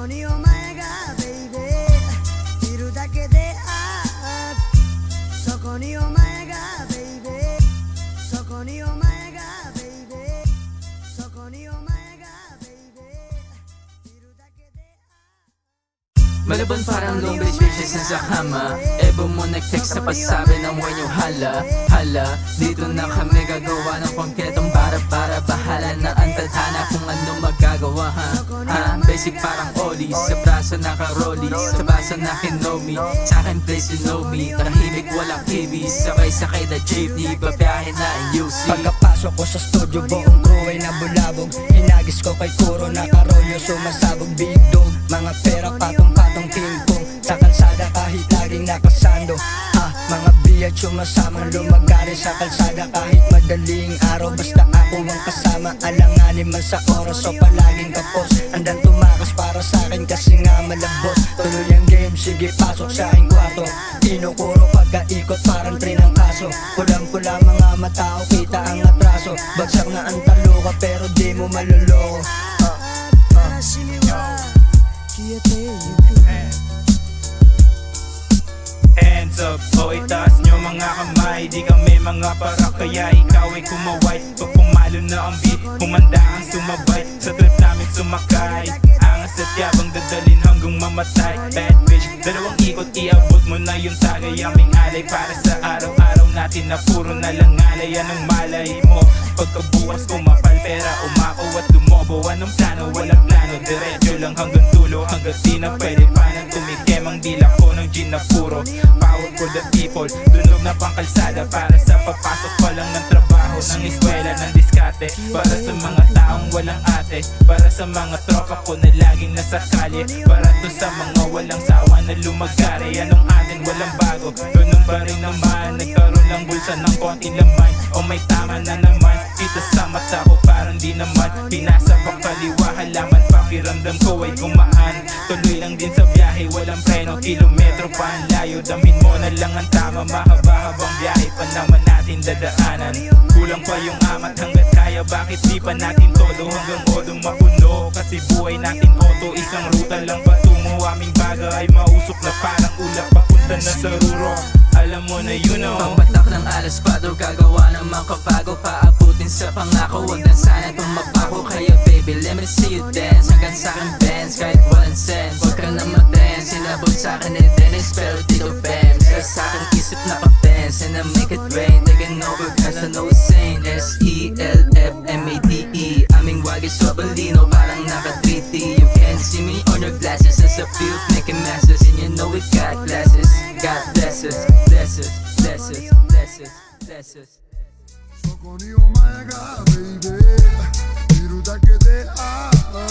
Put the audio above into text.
こにお前がベイベーいるだけであそこにお前がベイベーそこにお前がベイベーそこにお前がベイベーいるだけで Malabon parang long beach bitches na sa kama Ebo mo nag-text sa pasabi ng when you hala Hala, dito na kami gagawa ng konkretong para-para Bahala na ang tadhana kung ano magagawa ha Ha, basic parang ollies Sa braso naka-rollies Sa baso na kinomi Sa akin place you know me Tahimik walang kibis Sabay-sakay na jeepney Babiyahe na ang UC Pagkapasok ko sa studio buong crew ay nabulabog. Hinagis ko kay Kuro nakarolyo sumasabog. Big dog Mga pera patong-patong ping-pong Sa kalsada kahit laging nakasando. Ah, mga biyad sumasamang lumagari sa kalsada. Kahit madaling araw basta ako ang kasama maalanganin man sa oras o palaging kapos. Andang tumakas para sa akin kasi nga malabos Tuloy ang game, sige pasok sa aking kwarto. Inukuro pagkaikot parang train ang kaso Pulang-pula mga matao, kita ang atraso. Bagsak na ang taluka pero di mo maluloko. Uh, uh, uh. Hands up, o itaas nyo mga kamay. Di kami mga para kaya ikaw ay kumaway Pag pumalo na ang beat, kumanda ang sumabay Sa trip namin sumakay. Angas at yabang dadalin hanggang mamatay. Bad bitch, dalawang ikot iabot mo na yung tagay. Aming alay para sa araw-araw natin na puro na lang alay. Anong malay mo? Pagkabukas kumapal pera umako at tumobo Anong plano? Walang plano, diretso lang hanggang tulo Hanggang di na pwede pa nang For the people, tunog na pangkalsada Para sa papasok pa lang ng trabaho Ng eskwela, ng diskate Para sa mga taong walang ate Para sa mga tropa ko na laging nasa kalye. Para to sa mga walang sawa na lumagari Anong atin walang bago. Ganun pa rin naman Nagkaroon lang bulsa ng konti laman O may tama na naman Kita sa mata ko parang di naman. Pinasa pang kaliwa halaman Pakiramdam ko ay gumaan Tuloy lang din sa biyahe Walang preno Kilometro pa ang layo. Damin mo na lang ang tama Mahaba-habang biyahe pa naman natin dadaanan. Kulang pa yung amat hanggat kaya Bakit di pa natin todo? Hanggang odong mapuno Kasi buhay natin auto. Isang ruta lang patungo Aming baga ay mausok na parang ulap Papunta na sa ruro. Alam mo na you know Pagpatak ng alas 4 Gagawa ng mga kabago Paabutin sa pangako. Huwag na sana tumapako Kaya baby let me see you dance. Hanggang sa akin bands Kahit walang sense. Huwag ka na mag-dance. Sinabog sa akin ni Dennis Pero di ko bams Kaya sa akin isip na pa-dance. And I make it rain. Taking over I know it's sane S-E-L-F-M-A-D-E Aming wagi sobalino Parang naka 3D You can see me on your glasses. As a field making masses And you know we got glasses. God bless us Bless us Bless us Bless us Bless us con Omega, baby. Disfruta que te amo.